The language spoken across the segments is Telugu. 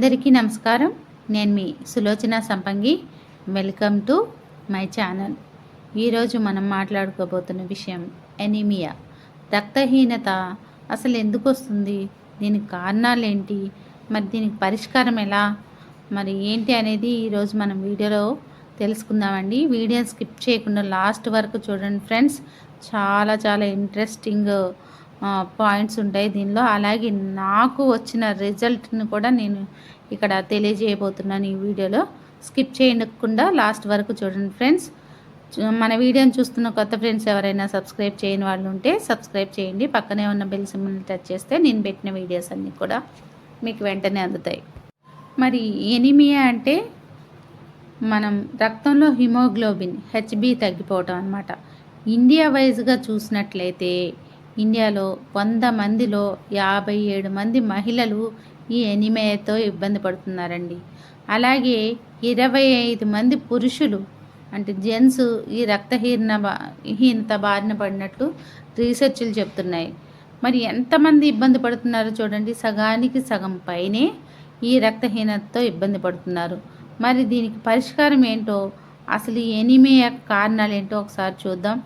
అందరికీ నమస్కారం. నేను మీ Sulochana Sampangi. Welcome to my channel ఈరోజు మనం మాట్లాడుకోబోతున్న విషయం ఎనీమియా రక్తహీనత అసలు ఎందుకు వస్తుంది? దీనికి కారణాలు ఏంటి? మరి దీనికి పరిష్కారం ఎలా? మరి ఏంటి అనేది ఈరోజు మనం వీడియోలో తెలుసుకుందామండి. వీడియో స్కిప్ చేయకుండా లాస్ట్ వరకు చూడండి ఫ్రెండ్స్. చాలా చాలా ఇంట్రెస్టింగ్ పాయింట్స్ ఉంటాయి దీనిలో. అలాగే నాకు వచ్చిన రిజల్ట్ని కూడా నేను ఇక్కడ తెలియజేయబోతున్నాను ఈ వీడియోలో. స్కిప్ చేయకుండా లాస్ట్ వరకు చూడండి ఫ్రెండ్స్. మన వీడియోని చూస్తున్న కొత్త ఫ్రెండ్స్ ఎవరైనా సబ్స్క్రైబ్ చేయని వాళ్ళు ఉంటే సబ్స్క్రైబ్ చేయండి. పక్కనే ఉన్న బెల్ సింబల్ని టచ్ చేస్తే నేను పెట్టిన వీడియోస్ అన్నీ కూడా మీకు వెంటనే అందుతాయి. మరి ఎనిమియా అంటే మనం రక్తంలో హిమోగ్లోబిన్ హెచ్బి తగ్గిపోవటం అనమాట ఇండియా వైజ్గా చూసినట్లయితే ఇండియాలో వంద మందిలో యాభై ఏడు మంది మహిళలు ఈ ఎనిమేతో ఇబ్బంది పడుతున్నారండి. అలాగే ఇరవై ఐదు మంది పురుషులు అంటే జెంట్స్ ఈ రక్తహీన హీనత బారిన పడినట్లు రీసెర్చ్లు చెప్తున్నాయి. మరి ఎంతమంది ఇబ్బంది పడుతున్నారో చూడండి సగానికి సగం పైనే ఈ రక్తహీనతతో ఇబ్బంది పడుతున్నారు. మరి దీనికి పరిష్కారం ఏంటో అసలు ఈ కారణాలు ఏంటో ఒకసారి చూద్దాం.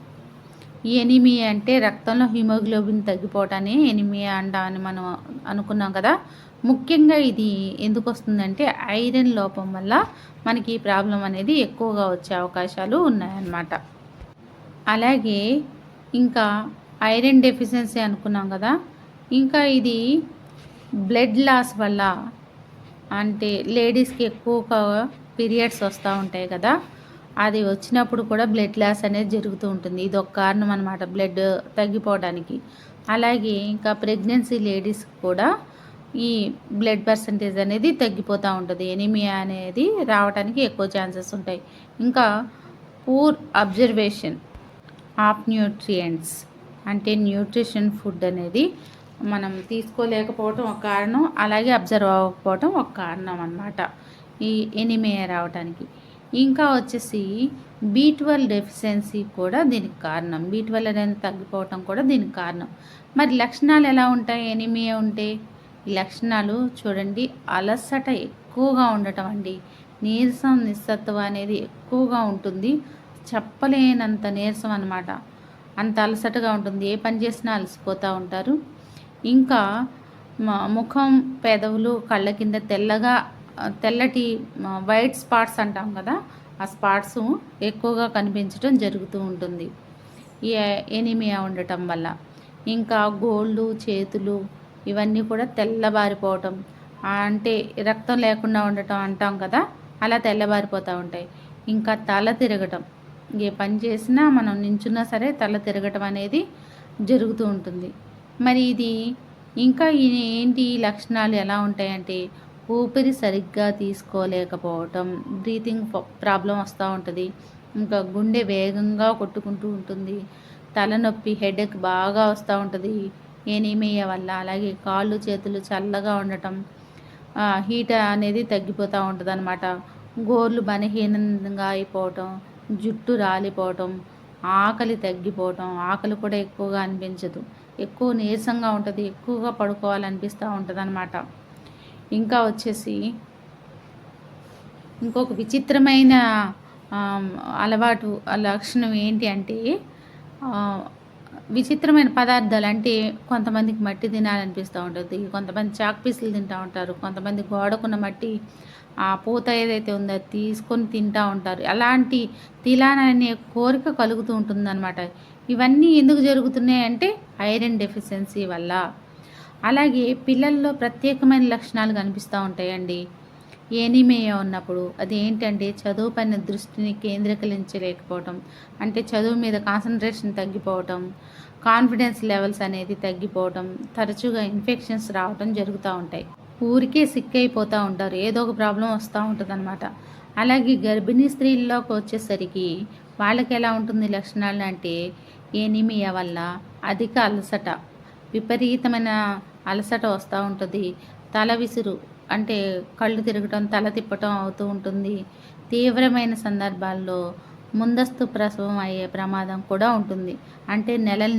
ఈ ఎనీమియా అంటే రక్తంలో హిమోగ్లోబిన్ తగ్గిపోవటాన్ని ఎనీమియా అని మనం అనుకున్నాం కదా. ముఖ్యంగా ఇది ఎందుకు వస్తుందంటే ఐరన్ లోపం వల్ల మనకి ఈ ప్రాబ్లం అనేది ఎక్కువగా వచ్చే అవకాశాలు ఉన్నాయన్నమాట. అలాగే ఇంకా ఐరన్ డెఫిషియన్సీ అనుకున్నాం కదా. ఇంకా ఇది బ్లడ్ లాస్ వల్ల అంటే లేడీస్కి ఎక్కువగా పీరియడ్స్ వస్తూ ఉంటాయి కదా. అది వచ్చినప్పుడు కూడా బ్లడ్ లాస్ అనేది జరుగుతూ ఉంటుంది. ఇది ఒక కారణం అనమాట బ్లడ్ తగ్గిపోవడానికి. అలాగే ఇంకా ప్రెగ్నెన్సీ లేడీస్ కూడా ఈ బ్లడ్ పర్సంటేజ్ అనేది తగ్గిపోతూ ఉంటుంది. ఎనిమియా అనేది రావడానికి ఎక్కువ ఛాన్సెస్ ఉంటాయి. ఇంకా పూర్ అబ్జర్వేషన్ ఆఫ్ న్యూట్రియంట్స్ అంటే న్యూట్రిషన్ ఫుడ్ అనేది మనం తీసుకోలేకపోవటం ఒక కారణం అలాగే అబ్జర్వ్ అవ్వకపోవటం ఒక కారణం అనమాట ఈ ఎనిమియా రావడానికి ఇంకా వచ్చేసి బీ ట్వెల్వ్ డెఫిషియన్సీ కూడా దీనికి కారణం. బీ ట్వెల్వ్ అనేది తగ్గిపోవటం కూడా దీనికి కారణం. మరి లక్షణాలు ఎలా ఉంటాయి? ఎనిమియా ఉంటే? ఈ లక్షణాలు చూడండి. అలసట ఎక్కువగా ఉండటం అండి. నీరసం నిస్సత్వం అనేది ఎక్కువగా ఉంటుంది. చెప్పలేనంత నీరసం అన్నమాట. అంత అలసటగా ఉంటుంది. ఏ పని చేసినా అలసిపోతూ ఉంటారు. ఇంకా ముఖం పెదవులు కళ్ళ కింద తెల్లగా తెల్లటి వైట్ స్పాట్స్ అంటాం కదా ఆ స్పాట్స్ ఎక్కువగా కనిపించడం జరుగుతూ ఉంటుంది. ఈ ఎనిమియా ఉండటం వల్ల. ఇంకా గోళ్ళు చేతులు ఇవన్నీ కూడా తెల్లబారిపోవటం. అంటే రక్తం లేకుండా ఉండటం అంటాం కదా అలా తెల్లబారిపోతూ ఉంటాయి. ఇంకా తల తిరగటం. ఏ పని చేసినా మనం నించున్నా సరే తల తిరగటం అనేది జరుగుతూ ఉంటుంది. మరి ఇది ఇంకా ఏంటి ఈ లక్షణాలు ఎలా ఉంటాయంటే ఊపిరి సరిగ్గా తీసుకోలేకపోవటం బ్రీతింగ్ ప్రాబ్లం వస్తూ ఉంటుంది. ఇంకా గుండె వేగంగా కొట్టుకుంటూ ఉంటుంది. తలనొప్పి హెడేక్ బాగా వస్తూ ఉంటుంది. ఎనీమియా వల్ల? అలాగే కాళ్ళు చేతులు చల్లగా ఉండటం హీట్ అనేది తగ్గిపోతూ ఉంటుంది అనమాట గోర్లు బలహీనంగా అయిపోవటం జుట్టు రాలిపోవటం ఆకలి తగ్గిపోవటం ఆకలి కూడా ఎక్కువగా అనిపించదు. ఎక్కువ నీరసంగా ఉంటుంది ఎక్కువగా పడుకోవాలనిపిస్తూ ఉంటుంది అనమాట ఇంకా వచ్చేసి ఇంకొక విచిత్రమైన అలవాటు లక్షణం ఏంటి అంటే విచిత్రమైన పదార్థాలు అంటే కొంతమందికి మట్టి తినాలనిపిస్తూ ఉంటుంది. కొంతమంది చాక్ పీసులు తింటూ ఉంటారు. కొంతమంది గోడకున్న మట్టి ఆ పూత ఏదైతే ఉందో అది తీసుకొని తింటూ ఉంటారు. అలాంటి తిలాననే కోరిక కలుగుతూ ఉంటుందన్నమాట. ఇవన్నీ ఎందుకు జరుగుతున్నాయి అంటే ఐరన్ డెఫిషియన్సీ వల్ల. అలాగే పిల్లల్లో ప్రత్యేకమైన లక్షణాలు కనిపిస్తూ ఉంటాయండి. ఎనీమియా ఉన్నప్పుడు అది ఏంటంటే చదువు పైన దృష్టిని కేంద్రీకరించలేకపోవటం అంటే చదువు మీద కాన్సన్ట్రేషన్ తగ్గిపోవటం కాన్ఫిడెన్స్ లెవెల్స్ అనేది తగ్గిపోవటం తరచుగా ఇన్ఫెక్షన్స్ రావటం జరుగుతూ ఉంటాయి. ఊరికే సిక్ అయిపోతూ ఉంటారు ఏదో ఒక ప్రాబ్లం వస్తూ ఉంటుంది అలాగే గర్భిణీ స్త్రీల్లోకి వచ్చేసరికి వాళ్ళకి ఎలా ఉంటుంది లక్షణాలు అంటే ఎనిమియా వల్ల అధిక అలసట విపరీతమైన అలసట వస్తూ ఉంటుంది. తల విసురు అంటే కళ్ళు తిరగటం తల తిప్పటం అవుతూ ఉంటుంది. తీవ్రమైన సందర్భాల్లో ముందస్తు ప్రసవం అయ్యే ప్రమాదం కూడా ఉంటుంది. అంటే నెలలు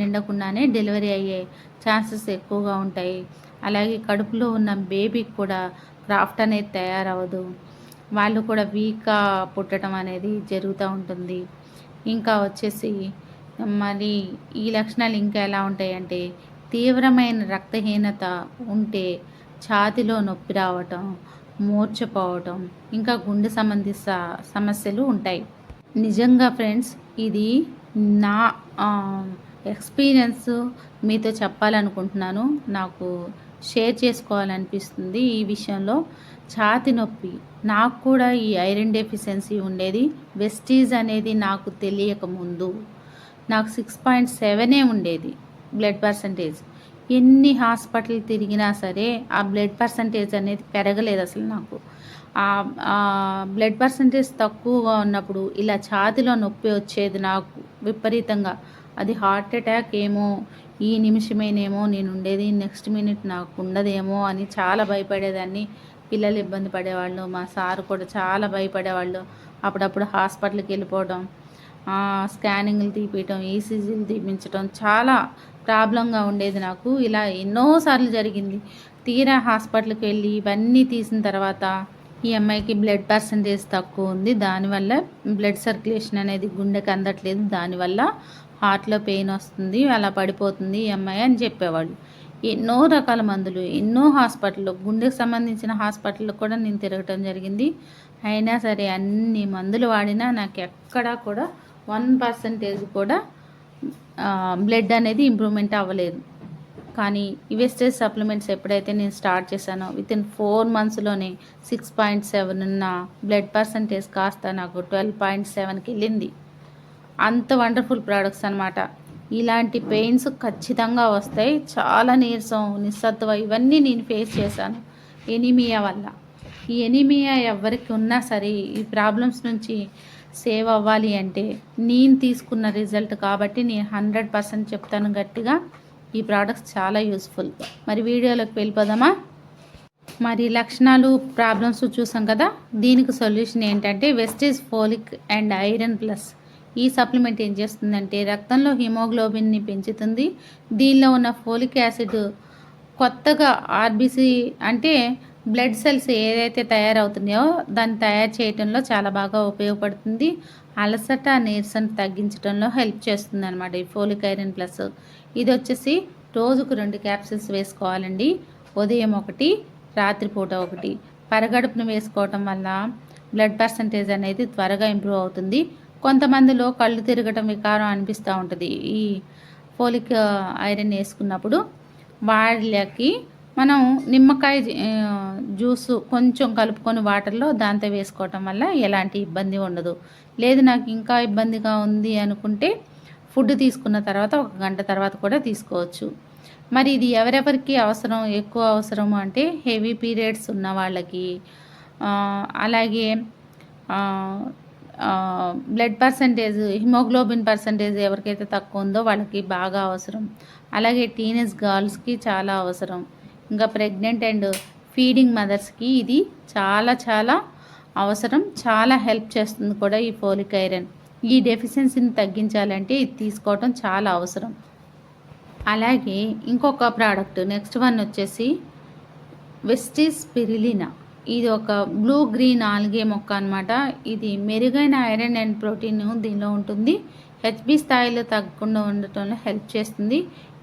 నిండకుండానే డెలివరీ అయ్యే ఛాన్సెస్ ఎక్కువగా ఉంటాయి. అలాగే కడుపులో ఉన్న బేబీకి కూడా క్రాఫ్ట్ అనేది తయారవ్వదు. వాళ్ళు కూడా వీక్గా పుట్టడం అనేది జరుగుతూ ఉంటుంది. ఇంకా వచ్చేసి మరి ఈ లక్షణాలు ఇంకా ఎలా ఉంటాయంటే తీవ్రమైన రక్తహీనత ఉంటే ఛాతిలో నొప్పి రావటం మూర్చపోవటం ఇంకా గుండె సంబంధిత సమస్యలు ఉంటాయి. నిజంగా ఫ్రెండ్స్ ఇది నా ఎక్స్పీరియన్స్ మీతో చెప్పాలనుకుంటున్నాను. నాకు షేర్ చేసుకోవాలనిపిస్తుంది ఈ విషయంలో. ఛాతి నొప్పి నాకు కూడా ఈ ఐరన్ డెఫిషియన్సీ ఉండేది. వెస్టీజ్ అనేది నాకు తెలియక ముందు. నాకు సిక్స్ పాయింట్ సెవెనే ఉండేది. బ్లడ్ పర్సంటేజ్ ఎన్ని హాస్పిటల్ తిరిగినా సరే ఆ బ్లడ్ పర్సంటేజ్ అనేది పెరగలేదు అసలు నాకు. ఆ బ్లడ్ పర్సంటేజ్ తక్కువగా ఉన్నప్పుడు ఇలా ఛాతిలో నొప్పి వచ్చేది నాకు విపరీతంగా. అది హార్ట్ అటాక్ ఏమో ఈ నిమిషమేనేమో నేను ఉండేది నెక్స్ట్ మినిట్ నాకు ఉండదేమో అని చాలా భయపడేదాన్ని. పిల్లలు ఇబ్బంది పడేవాళ్ళు మా సార్ కూడా చాలా భయపడేవాళ్ళు. అప్పుడప్పుడు హాస్పిటల్కి వెళ్ళిపోవడం స్కానింగ్లు తీపించడం ఈసీజీలు తీపించడం చాలా ప్రాబ్లంగా ఉండేది నాకు. ఇలా ఎన్నోసార్లు జరిగింది. తీరా హాస్పిటల్కి వెళ్ళి ఇవన్నీ తీసిన తర్వాత ఈ అమ్మాయికి బ్లడ్ పర్సంటేజ్ తక్కువ ఉంది. దానివల్ల బ్లడ్ సర్క్యులేషన్ అనేది గుండెకి అందట్లేదు. దానివల్ల హార్ట్లో పెయిన్ వస్తుంది అలా పడిపోతుంది ఈ అమ్మాయి అని చెప్పేవాళ్ళు. ఎన్నో రకాల మందులు ఎన్నో హాస్పిటల్లో గుండెకు సంబంధించిన హాస్పిటల్లో కూడా నేను తిరగటం జరిగింది. అయినా సరే అన్ని మందులు వాడినా నాకు ఎక్కడా కూడా వన్ పర్సంటేజ్ కూడా బ్లడ్ అనేది ఇంప్రూవ్మెంట్ అవ్వలేదు. కానీ ఈ వెస్టేజ్ సప్లిమెంట్స్ ఎప్పుడైతే నేను స్టార్ట్ చేశానో విత్ ఇన్ ఫోర్ మంత్స్లోనే సిక్స్ పాయింట్ సెవెన్ ఉన్న బ్లడ్ పర్సంటేజ్ కాస్త నాకు ట్వెల్వ్ పాయింట్ సెవెన్కి వెళ్ళింది. అంత వండర్ఫుల్ ప్రోడక్ట్స్ అనమాట ఇలాంటి పెయిన్స్ ఖచ్చితంగా వస్తాయి. చాలా నీరసం నిస్సత్వ ఇవన్నీ నేను ఫేస్ చేశాను ఎనీమియా వల్ల. ఈ ఎనీమియా ఎవరికి ఉన్నా సరే ఈ ప్రాబ్లమ్స్ నుంచి సేవ్ అవ్వాలి అంటే నేను తీసుకున్న రిజల్ట్ కాబట్టి నేను హండ్రెడ్ పర్సెంట్ చెప్తాను గట్టిగా. ఈ ప్రోడక్ట్స్ చాలా యూస్ఫుల్ మరి వీడియోలోకి వెళ్ళిపోదామా? మరి లక్షణాలు ప్రాబ్లమ్స్ చూసాం కదా? దీనికి సొల్యూషన్ ఏంటంటే Vestige folic and iron plus ఈ సప్లిమెంట్ ఏం చేస్తుందంటే రక్తంలో హిమోగ్లోబిన్ని పెంచుతుంది. దీనిలో ఉన్న ఫోలిక్ యాసిడ్ కొత్తగా ఆర్బీసీ అంటే బ్లడ్ సెల్స్ ఏదైతే తయారవుతున్నాయో దాన్ని తయారు చేయడంలో చాలా బాగా ఉపయోగపడుతుంది. అలసట నీరసం తగ్గించడంలో హెల్ప్ చేస్తుంది అనమాట ఈ ఫోలిక్ ఐరన్ ప్లస్. ఇది వచ్చేసి రోజుకు రెండు క్యాప్సిల్స్ వేసుకోవాలండి. ఉదయం ఒకటి రాత్రిపూట ఒకటి. పరగడుపును వేసుకోవటం వల్ల బ్లడ్ పర్సంటేజ్ అనేది త్వరగా ఇంప్రూవ్ అవుతుంది. కొంతమందిలో కళ్ళు తిరగటం వికారం అనిపిస్తూ ఉంటుంది. ఈ ఫోలిక్ ఐరన్ వేసుకున్నప్పుడు వాళ్ళకి మనం నిమ్మకాయ జ్యూస్ కొంచెం కలుపుకొని వాటర్లో దాంతో వేసుకోవటం వల్ల ఎలాంటి ఇబ్బంది ఉండదు. లేదు నాకు ఇంకా ఇబ్బందిగా ఉంది అనుకుంటే ఫుడ్ తీసుకున్న తర్వాత ఒక గంట తర్వాత కూడా తీసుకోవచ్చు. మరి ఇది ఎవరెవరికి అవసరం ఎక్కువ అవసరం అంటే హెవీ పీరియడ్స్ ఉన్న వాళ్ళకి అలాగే బ్లడ్ పర్సంటేజ్ హిమోగ్లోబిన్ పర్సంటేజ్ ఎవరికైతే తక్కువ ఉందో వాళ్ళకి బాగా అవసరం. అలాగే టీనేజ్ గర్ల్స్కి చాలా అవసరం. ఇంకా ప్రెగ్నెంట్ అండ్ ఫీడింగ్ మదర్స్కి ఇది చాలా చాలా అవసరం. చాలా హెల్ప్ చేస్తుంది కూడా ఈ ఫోలిక్ ఐరన్ ఈ డెఫిషియన్సీని తగ్గించాలంటే ఇది తీసుకోవటం చాలా అవసరం. అలాగే ఇంకొక ప్రోడక్ట్ నెక్స్ట్ వన్ వచ్చేసి వెస్టీస్ పిరిలినా ఇది ఒక బ్లూ గ్రీన్ ఆల్గే మొక్క అనమాట ఇది మెరుగైన ఐరన్ అండ్ ప్రోటీన్ దీనిలో ఉంటుంది. హెచ్బి స్థాయిలో తగ్గకుండా ఉండటంలో హెల్ప్ చేస్తుంది.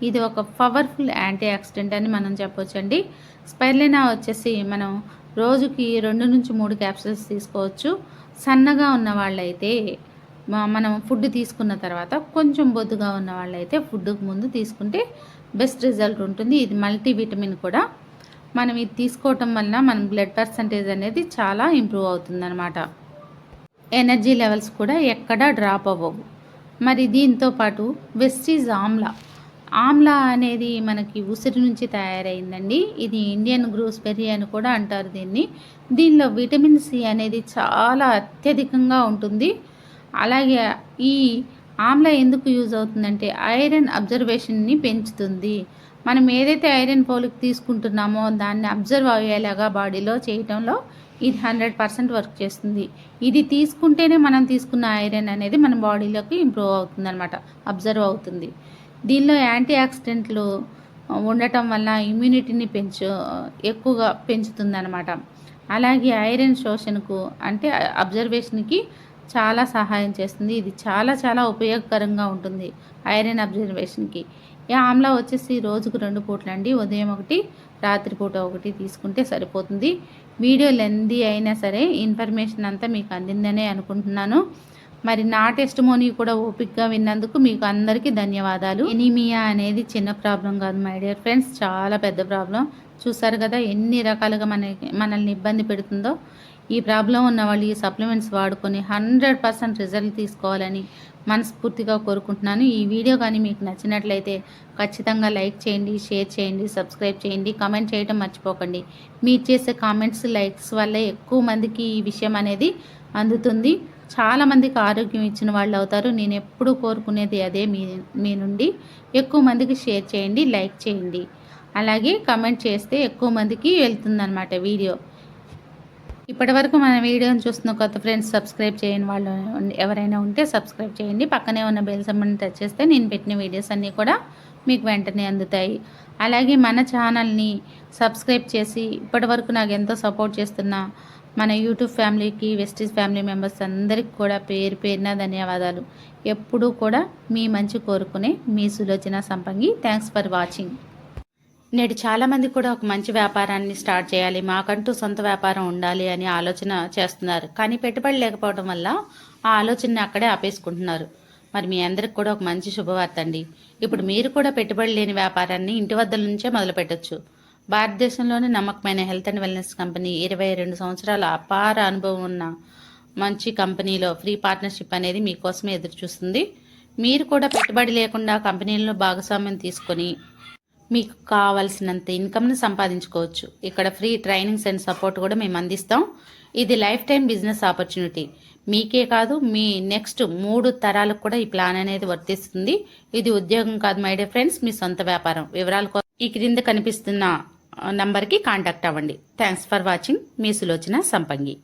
ఇది ఒక పవర్ఫుల్ యాంటీ ఆక్సిడెంట్ అని మనం చెప్పొచ్చండి. స్పైర్లినా వచ్చేసి మనం రోజుకి రెండు నుంచి మూడు క్యాప్సూల్స్ తీసుకోవచ్చు. సన్నగా ఉన్న వాళ్ళైతే మనం ఫుడ్ తీసుకున్న తర్వాత కొంచెం బొద్దుగా ఉన్న వాళ్ళైతే ఫుడ్కి ముందు తీసుకుంటే బెస్ట్ రిజల్ట్ ఉంటుంది. ఇది మల్టీవిటమిన్ కూడా. మనం ఇది తీసుకోవటం వలన మన బ్లడ్ పర్సంటేజ్ అనేది చాలా ఇంప్రూవ్ అవుతుందన్నమాట. ఎనర్జీ లెవెల్స్ కూడా ఎక్కడా డ్రాప్ అవ్వవు. మరి దీంతో పాటు వెస్టీజ్ ఆమ్లా. ఆమ్లా అనేది మనకి ఉసిరి నుంచి తయారైందండి. ఇది ఇండియన్ గ్రూస్బెర్రీ అని కూడా అంటారు దీన్ని. దీనిలో విటమిన్ సి అనేది చాలా అత్యధికంగా ఉంటుంది. అలాగే ఈ ఆమ్లా ఎందుకు యూజ్ అవుతుందంటే ఐరన్ అబ్జర్వేషన్ని పెంచుతుంది. మనం ఏదైతే ఐరన్ పోలిక్ తీసుకుంటున్నామో దాన్ని అబ్జర్వ్ అయ్యేలాగా బాడీలో చేయటంలో ఇది హండ్రెడ్ పర్సెంట్ వర్క్ చేస్తుంది. ఇది తీసుకుంటేనే మనం తీసుకున్న ఐరన్ అనేది మన బాడీలోకి ఇంప్రూవ్ అవుతుంది అనమాట అబ్జర్వ్ అవుతుంది. దీనిలో యాంటీ ఆక్సిడెంట్లు ఉండటం వల్ల ఇమ్యూనిటీని పెంచు ఎక్కువగా పెంచుతుందన్నమాట. అలాగే ఐరన్ శోషణకు అంటే అబ్జర్వేషన్కి చాలా సహాయం చేస్తుంది. ఇది చాలా చాలా ఉపయోగకరంగా ఉంటుంది ఐరన్ అబ్జర్వేషన్కి. ఈ ఆమ్లా వచ్చేసి రోజుకు రెండు పూటలు అండి ఉదయం ఒకటి రాత్రిపూట ఒకటి తీసుకుంటే సరిపోతుంది. వీడియో లెందీ అయినా సరే ఇన్ఫర్మేషన్ అంతా మీకు అందిందనే అనుకుంటున్నాను. మరి నా టెస్ట్ మోనీ కూడా ఓపిక్గా విన్నందుకు మీకు అందరికీ ధన్యవాదాలు. ఎనీమియా అనేది చిన్న ప్రాబ్లం కాదు మై డియర్ ఫ్రెండ్స్ చాలా పెద్ద ప్రాబ్లం. చూసారు కదా ఎన్ని రకాలుగా మన మనల్ని ఇబ్బంది పెడుతుందో. ఈ ప్రాబ్లం ఉన్న వాళ్ళు ఈ సప్లిమెంట్స్ వాడుకొని హండ్రెడ్ పర్సెంట్ రిజల్ట్ తీసుకోవాలని మనస్ఫూర్తిగా కోరుకుంటున్నాను. ఈ వీడియో కానీ మీకు నచ్చినట్లయితే ఖచ్చితంగా లైక్ చేయండి షేర్ చేయండి సబ్స్క్రైబ్ చేయండి కామెంట్ చేయడం మర్చిపోకండి. మీరు చేసే కామెంట్స్ లైక్స్ వల్ల ఎక్కువ మందికి ఈ విషయం అనేది అందుతుంది. చాలామందికి ఆరోగ్యం ఇచ్చిన వాళ్ళు అవుతారు. నేను ఎప్పుడూ కోరుకునేది అదే మీ మీ నుండి. ఎక్కువ మందికి షేర్ చేయండి లైక్ చేయండి. అలాగే కమెంట్ చేస్తే ఎక్కువ మందికి వెళ్తుందన్నమాట వీడియో. ఇప్పటివరకు మన వీడియోని చూస్తున్న కొత్త ఫ్రెండ్స్ సబ్స్క్రైబ్ చేయని వాళ్ళు ఎవరైనా ఉంటే సబ్స్క్రైబ్ చేయండి. పక్కనే ఉన్న బెల్ సంబంధం టచ్ చేస్తే నేను పెట్టిన వీడియోస్ అన్నీ కూడా మీకు వెంటనే అందుతాయి. అలాగే మన ఛానల్ని సబ్స్క్రైబ్ చేసి ఇప్పటివరకు నాకు ఎంతో సపోర్ట్ చేస్తున్న మన యూట్యూబ్ ఫ్యామిలీకి వెస్టీస్ ఫ్యామిలీ మెంబర్స్ అందరికి కూడా పేరు పేరున ధన్యవాదాలు. ఎప్పుడూ కూడా మీ మంచి కోరుకునే మీ Sulochana Sampangi. Thanks for watching నేడు చాలామంది కూడా ఒక మంచి వ్యాపారాన్ని స్టార్ట్ చేయాలి మాకంటూ సొంత వ్యాపారం ఉండాలి అని ఆలోచన చేస్తున్నారు. కానీ పెట్టుబడి లేకపోవడం వల్ల ఆ ఆలోచనని అక్కడే ఆపేసుకుంటున్నారు. మరి మీ అందరికి కూడా ఒక మంచి శుభవార్త అండి. ఇప్పుడు మీరు కూడా పెట్టుబడి లేని వ్యాపారాన్ని ఇంటి వద్ద నుంచే మొదలు పెట్టచ్చు భారతదేశంలోని నమ్మకమైన హెల్త్ అండ్ వెల్నెస్ కంపెనీ ఇరవై రెండు సంవత్సరాల అపార అనుభవం ఉన్న మంచి కంపెనీలో ఫ్రీ పార్ట్నర్షిప్ అనేది మీకోసమే ఎదురుచూస్తుంది. మీరు కూడా పెట్టుబడి లేకుండా కంపెనీల్లో భాగస్వామ్యం తీసుకొని మీకు కావలసినంత ఇన్కమ్ని సంపాదించుకోవచ్చు. ఇక్కడ ఫ్రీ ట్రైనింగ్స్ అండ్ సపోర్ట్ కూడా మేము అందిస్తాం. ఇది లైఫ్ టైం బిజినెస్ ఆపర్చునిటీ. మీకే కాదు మీ నెక్స్ట్ మూడు తరాలకు కూడా ఈ ప్లాన్ అనేది వర్తిస్తుంది. ఇది ఉద్యోగం కాదు మై డియర్ ఫ్రెండ్స్ మీ సొంత వ్యాపారం. వివరాల ఈ క్రింద కనిపిస్తున్న నంబర్కి కాంటాక్ట్ అవ్వండి. థ్యాంక్స్ ఫర్ వాచింగ్ మీ సులోచన సంపంగి.